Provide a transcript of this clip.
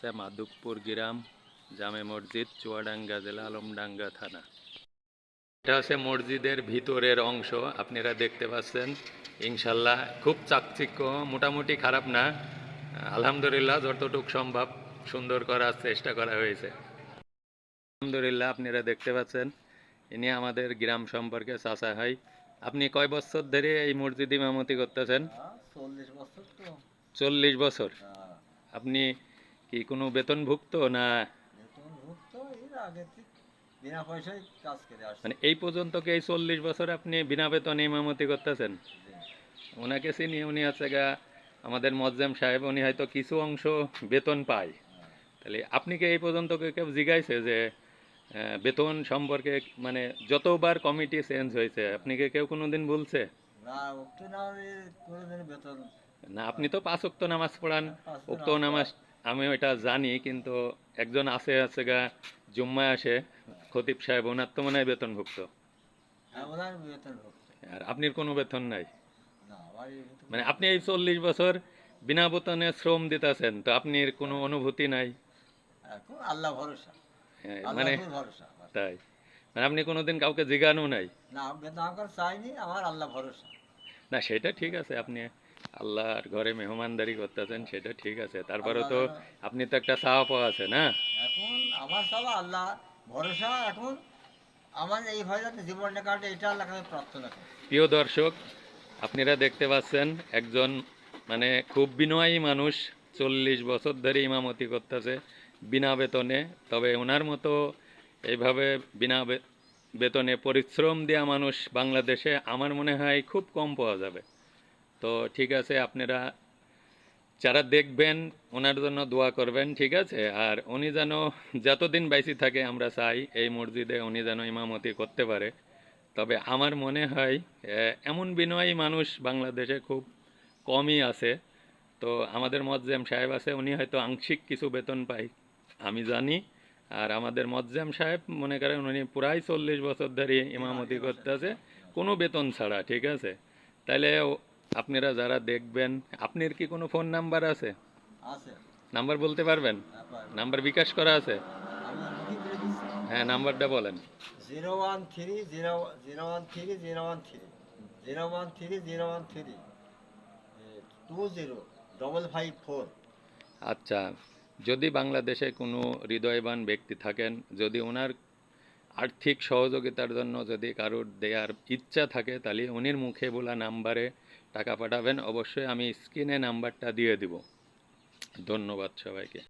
হচ্ছে মাধবপুর গ্রাম জামে মসজিদ চুয়াডাঙ্গা জেলা আলমডাঙ্গা থানা। এটা হচ্ছে মসজিদের ভিতরের অংশ আপনারা দেখতে পাচ্ছেন। ইনশাল্লাহ খুব চাকচিক্য মোটামুটি খারাপ না। আলহামদুলিল্লাহ যতটুক সম্ভব সুন্দর করার চেষ্টা করা হয়েছে। আলহামদুলিল্লাহ আপনারা দেখতে পাচ্ছেন ইনি আমাদের গ্রাম সম্পর্কে চাচা হয় আপনি কয় বছর ধরে এই মসজিদ ইমামতি করতেছেন? চল্লিশ বছর চল্লিশ বছর। হ্যাঁ, আপনি কি কোনো বেতনভুক্ত না? বেতন ভুক্ত এর আগে বিনা পয়সায় কাজ করে আসছে। মানে এই পর্যন্ত কি এই চল্লিশ বছর আপনি বিনা বেতনে ইমামতি করতেছেন? ওনাকে চিনি উনি আছে গা আমাদের মজ্জাম সাহেব উনি হয়তো কিছু অংশ বেতন পায়। তাহলে আপনি কি এই পর্যন্ত কেউ জিজ্ঞাইছে যে বেতন সম্পর্কে মানে যতবার কমিটি চেঞ্জ হয়েছে আপনি কি কেউ কোনোদিন বলছে? না আপনি তো পাঁচ উক্ত নামাজ পড়ান। উক্ত নামাজ আমি ওইটা জানি কিন্তু একজন আছে আছে গা জুম্মায় আসে খতিব সাহেব ওনার তো মনে হয় বেতনভুক্ত। হ্যাঁ আর আপনার কোনো বেতন নাই? মানে আপনি এই চল্লিশ বছর বিনা বেতনে শ্রম দিতেছেন তো আপনার কোনো অনুভূতি নাই? আল্লাহ ভরসা। হ্যাঁ, মানে ভরসা তাই। মানে আপনি কোনোদিন কাউকে জিজ্ঞানো নাই? না চাইনি আমার আল্লাহ ভরসা। না সেটা ঠিক আছে আপনি আল্লাহর ঘরে মেহমানদারি করতেছেন সেটা ঠিক আছে। তারপরে তো আপনি তো একটা চাওয়া পাওয়া আছে না? এখন আমার সব আল্লাহ ভরসা এখন আমার এইভাবে যাতে জীবনটা কাটে এটা আল্লাহকে আমি প্রার্থনা প্রিয় দর্শক আপনারা দেখতে পাচ্ছেন একজন মানে খুব বিনয়ী মানুষ চল্লিশ বছর ধরে ইমামতি করতেছে বিনা বেতনে। তবে ওনার মতো এইভাবে বিনা বেতনে পরিশ্রম দেওয়া মানুষ বাংলাদেশে আমার মনে হয় খুব কম পাওয়া যাবে। তো ঠিক আছে আপনারা যারা দেখবেন ওনার জন্য দোয়া করবেন ঠিক আছে? আর উনি যেন যতদিন বাইসি থাকে আমরা চাই এই মসজিদে উনি যেন ইমামতি করতে পারে। তবে আমার মনে হয় এমন বিনয়ী মানুষ বাংলাদেশে খুব কমই আছে। তো আমাদের মজ্জাম সাহেব আছে উনি হয়তো আংশিক কিছু বেতন পায় আমি জানি। আর আমাদের মজ্জাম সাহেব মনে করেন উনি প্রায় চল্লিশ বছর ধরে ইমামতি করতেছে। কোনো বেতন ছাড়া ঠিক আছে? তাইলে ও- আপনারা যারা দেখবেন আপনার কি কোনো ফোন নাম্বার আছে? আছে। নাম্বার বলতে পারবেন? নাম্বার বিকাশ করা আছে? হ্যাঁ নাম্বারটা বলেন। Zero one three zero zero one three zero one three. Zero one three zero one three. Two zero double five four. আচ্ছা যদি বাংলাদেশে কোনো হৃদয়বান ব্যক্তি থাকেন যদি ওনার আর্থিক সহযোগিতার জন্য যদি কারোর দেওয়ার ইচ্ছা থাকে, তাহলে উনির মুখে বলা নাম্বারে টাকা পাঠাবেন। অবশ্যই আমি স্ক্রিনে নাম্বারটা দিয়ে দিব। ধন্যবাদ সবাইকে।